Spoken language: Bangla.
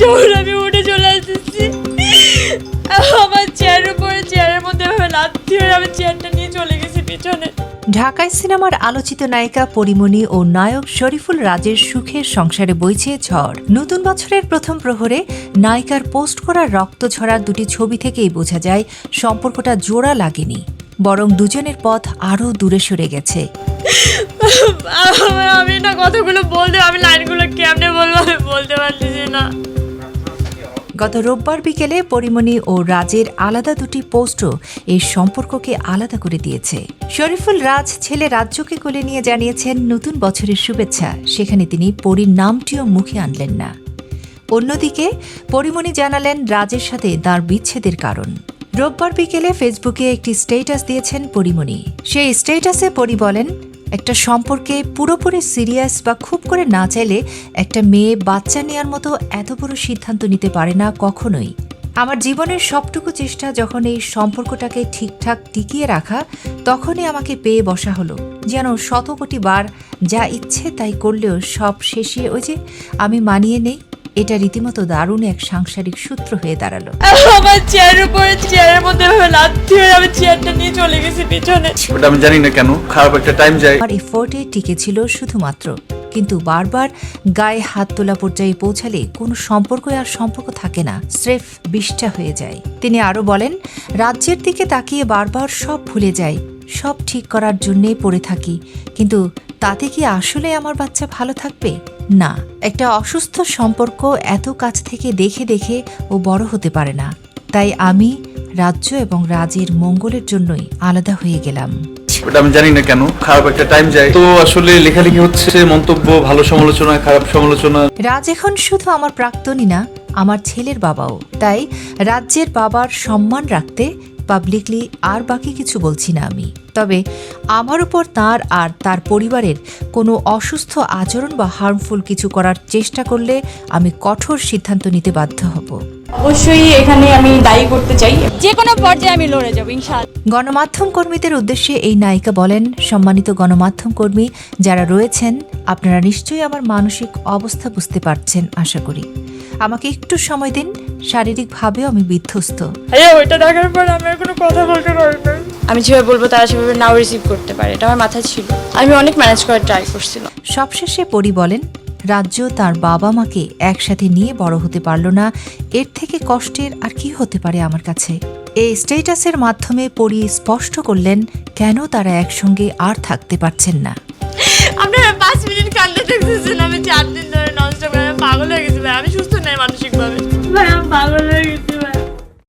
যখন আমি উঠে চলে আসতেছি আমার চেয়ারের উপরে চেয়ারের মধ্যে লাথি হয়ে আমি চেয়ারটা নিয়ে চলে গেছি পিছনে। ঢাকায় সিনেমার আলোচিত নায়িকা পরিমণি ও নায়ক শরীফুল রাজের সুখের সংসারে বইছে ঝড়। নতুন বছরের প্রথম প্রহরে নায়িকার পোস্ট করা রক্ত ঝরার দুটি ছবি থেকেই বোঝা যায় সম্পর্কটা জোড়া লাগেনি। বরং দুজনের পথ আরও দূরে সরে গেছে। আমি না কথাগুলো বলতে আমি লাইনগুলো কেমনে বলব আমি বলতে পারতেছি না। গত রোববার বিকেলে পরিমণি ও রাজের আলাদা দুটি পোস্টও এই সম্পর্ককে আলাদা করে দিয়েছে। শরীফুল রাজ ছেলে রাজ্যকে কোলে নিয়ে জানিয়েছেন, নতুন বছরের শুভেচ্ছা। সেখানে তিনি পরীর নামটিও মুখে আনলেন না। অন্যদিকে পরিমণি জানালেন, রাজের সাথে তার বিচ্ছেদের কারণ। রোববার বিকেলে ফেসবুকে একটি স্টেটাস দিয়েছেন পরিমণি। সেই স্টেটাসে পরি বলেন একটা সম্পর্কে পুরোপুরি সিরিয়াস বা খুব করে না চাইলে একটা মেয়ে বাচ্চা নেওয়ার মতো এত বড় সিদ্ধান্ত নিতে পারে না কখনোই। আমার জীবনের সবটুকু চেষ্টা যখন এই সম্পর্কটাকে ঠিকঠাক টিকিয়ে রাখা, তখনই আমাকে পেয়ে বসা হলো। যেন শত কোটি বার যা ইচ্ছে তাই করলেও সব শেষে ওই যে আমি মানিয়ে নেই এটা রীতিমতো দারুণ এক সাংসারিক সূত্র হয়ে দাঁড়াল। আমার চেয়ারের উপরে চেয়ারের মধ্যে লাথি হয়ে আমি চেয়ারটা নিয়ে চলে গেছি পিছনে। ওটা আমি জানি না কেন খারাপ একটা টাইম যায়। আমার এফোর্টে টিকে ছিল শুধুমাত্র। কিন্তু বারবার গায়ে হাত তোলা পর্যায়ে পৌঁছালে কোনো সম্পর্কই আর সম্পর্ক থাকে না স্রেফ বিষ্ঠা হয়ে যায়। তিনি আরও বলেন রাজ্যের দিকে তাকিয়ে বারবার সব ভুলে যায় সব ঠিক করার জন্যেই পড়ে থাকি। কিন্তু তাতে কি আসলে আমার বাচ্চা ভালো থাকবে? না। একটা অসুস্থ সম্পর্ক এত কাছ থেকে দেখে দেখে ও বড় হতে পারে না। তাই আমি রাজ্য এবং রাজের মঙ্গলের জন্যই আলাদা হয়ে গেলাম। ওটা আমি জানি না কেন খারাপ একটা টাইম যায়। তো আসলে লেখালেখি হচ্ছে মন্তব্য ভালো সমালোচনা খারাপ সমালোচনা। রাজ এখন শুধু আমার প্রাক্তনই না আমার ছেলের বাবাও। তাই রাজ্যের বাবার সম্মান রাখতে পাবলিকলি আর বাকি কিছু বলছি না আমি। তবে আমার উপর তার আর তার পরিবারের কোনো অসুস্থ আচরণ বা হার্মফুল কিছু করার চেষ্টা করলে আমি কঠোর সিদ্ধান্ত নিতে বাধ্য হব। অবশ্যই এখানে আমি দায়ী করতে চাই। যে কোনো পর্যায়ে আমি লড়ে যাব ইনশাআল্লাহ। গণমাধ্যম কর্মীদের উদ্দেশ্যে এই নায়িকা বলেন সম্মানিত গণমাধ্যম কর্মী যারা রয়েছেন আপনারা নিশ্চয়ই আমার মানসিক অবস্থা বুঝতে পারছেন আশা করি। আমাকে একটু সময় দিন। শারীরিকভাবেও আমি বিধ্বস্ত। আরে ওইটা দেখার পর আমি আর কোনো কথা বলতে পারি না। আমি যেভাবে বলব তারা সেভাবে নাও রিসিভ করতে পারে। এটা আমার মাথায় ছিল। আমি অনেক ম্যানেজ করার ট্রাই করছিলাম। সবশেষে পরি বলেন রাজ্য তার বাবা মাকে একসাথে নিয়ে বড় হতে পারল না। এর থেকে কষ্টের আর কি হতে পারে আমার কাছে? এই স্টেটাসের মাধ্যমে পরি স্পষ্ট করলেন কেন তারা একসঙ্গে আর থাকতে পারছেন না। আপনারা পাঁচ মিনিট কান্না দেখতেছেন আমি চার দিন ধরে